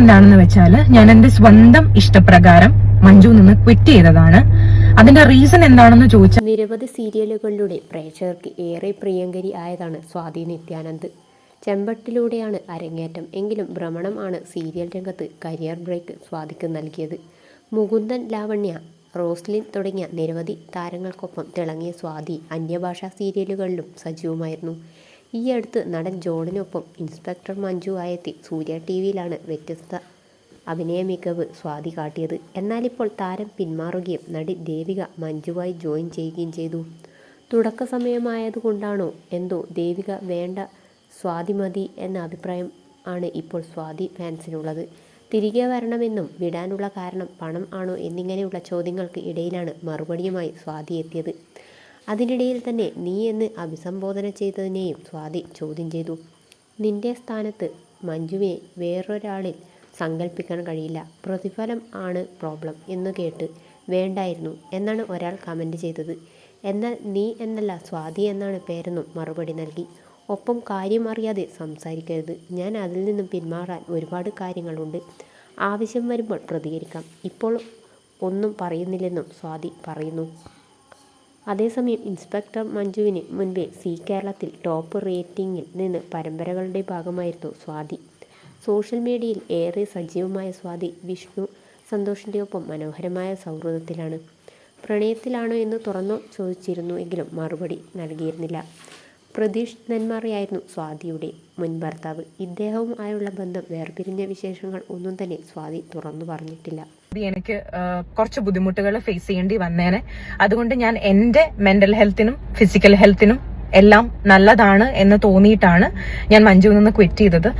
എന്താണെന്ന് വെച്ചാൽ ഞാൻ എന്റെ സ്വന്തം ഇഷ്ടപ്രകാരം മഞ്ജു നിന്ന് ക്വിറ്റ് ചെയ്തതാണ്. അതിന്റെ റീസൺ എന്താണെന്ന് ചോദിച്ചാൽ നിരവധി സീരിയലുകളിലൂടെ പ്രേക്ഷകർക്ക് ഏറെ പ്രിയങ്കരി ആയതാണ് സ്വാതി നിത്യാനന്ദ്. ചെമ്പട്ടിലൂടെയാണ് അരങ്ങേറ്റം. എങ്കിലും ഭ്രമണം ആണ് സീരിയൽ രംഗത്ത് കരിയർ ബ്രേക്ക് സ്വാതിക്ക് നൽകിയത്. മുകുന്ദൻ ലാവണ്യ റോസ്ലിൻ തുടങ്ങിയ നിരവധി താരങ്ങൾക്കൊപ്പം തിളങ്ങിയ സ്വാതി അന്യഭാഷാ സീരിയലുകളിലും സജീവമായിരുന്നു. ഈ അടുത്ത് നടൻ ജോണിനൊപ്പം ഇൻസ്പെക്ടർ മഞ്ജു ആയെത്തി. സൂര്യ ടി വിയിലാണ് വ്യത്യസ്ത അഭിനയ മികവ് സ്വാതി കാട്ടിയത്. എന്നാലിപ്പോൾ താരം പിന്മാറുകയും നടി ദേവിക മഞ്ജുവായി ജോയിൻ ചെയ്യുകയും ചെയ്തു. തുടക്ക സമയമായതുകൊണ്ടാണോ എന്തോ ദേവിക വേണ്ട സ്വാതി മതി എന്ന അഭിപ്രായം ആണ് ഇപ്പോൾ സ്വാതി ഫാൻസിനുള്ളത്. തിരികെ വരണമെന്നും വിടാനുള്ള കാരണം പണം ആണോ എന്നിങ്ങനെയുള്ള ചോദ്യങ്ങൾക്ക് ഇടയിലാണ് മറുപടിയുമായി സ്വാതി എത്തിയത്. അതിനിടയിൽ തന്നെ നീ എന്ന് അഭിസംബോധന ചെയ്തതിനെയും സ്വാതി ചോദ്യം ചെയ്തു. നിന്റെ സ്ഥാനത്ത് മഞ്ജുവിനെ വേറൊരാളിൽ സങ്കല്പിക്കാൻ കഴിയില്ല. പ്രതിഫലം ആണ് പ്രോബ്ലം എന്ന് കേട്ട് വേണ്ടായിരുന്നു എന്നാണ് ഒരാൾ കമന്റ് ചെയ്തത്. എന്നാൽ നീ എന്നല്ല സ്വാതി എന്നാണ് പേരെന്നും മറുപടി നൽകി. ഒപ്പം കാര്യം അറിയാതെ സംസാരിക്കരുത്. ഞാൻ അതിൽ നിന്നും പിന്മാറാൻ ഒരുപാട് കാര്യങ്ങളുണ്ട്. ആവശ്യം വരുമ്പോൾ പ്രതികരിക്കാം. ഇപ്പോൾ ഒന്നും പറയുന്നില്ലെന്നും സ്വാതി പറയുന്നു. അതേസമയം ഇൻസ്പെക്ടർ മഞ്ജുവിന് മുൻപേ സി കേരളത്തിൽ ടോപ്പ് റേറ്റിംഗിൽ നിന്ന് പരമ്പരകളുടെ ഭാഗമായിരുന്നു സ്വാതി. സോഷ്യൽ മീഡിയയിൽ ഏറെ സജീവമായ സ്വാതി വിഷ്ണു സന്തോഷിന്റെ ഒപ്പം മനോഹരമായ സൗഹൃദത്തിലാണ്. പ്രണയത്തിലാണോ എന്ന് തുറന്നു ചോദിച്ചിരുന്നു എങ്കിലും മറുപടി നൽകിയിരുന്നില്ല. പ്രതീഷ് നന്മാറിയായിരുന്നു സ്വാതിയുടെ മുൻ ഭർത്താവ്. ഇദ്ദേഹവും ആയുള്ള ബന്ധം വേർപിരിഞ്ഞ വിശേഷങ്ങൾ ഒന്നും തന്നെ സ്വാതി തുറന്നു പറഞ്ഞിട്ടില്ല. എനിക്ക് കുറച്ച് ബുദ്ധിമുട്ടുകൾ ഫേസ് ചെയ്യേണ്ടി വന്നേനെ. അതുകൊണ്ട് ഞാൻ എന്റെ മെന്റൽ ഹെൽത്തിനും ഫിസിക്കൽ ഹെൽത്തിനും എല്ലാം നല്ലതാണ് എന്ന് തോന്നിയിട്ടാണ് ഞാൻ മഞ്ജുവിൽ നിന്ന് ക്വിറ്റ് ചെയ്തത്.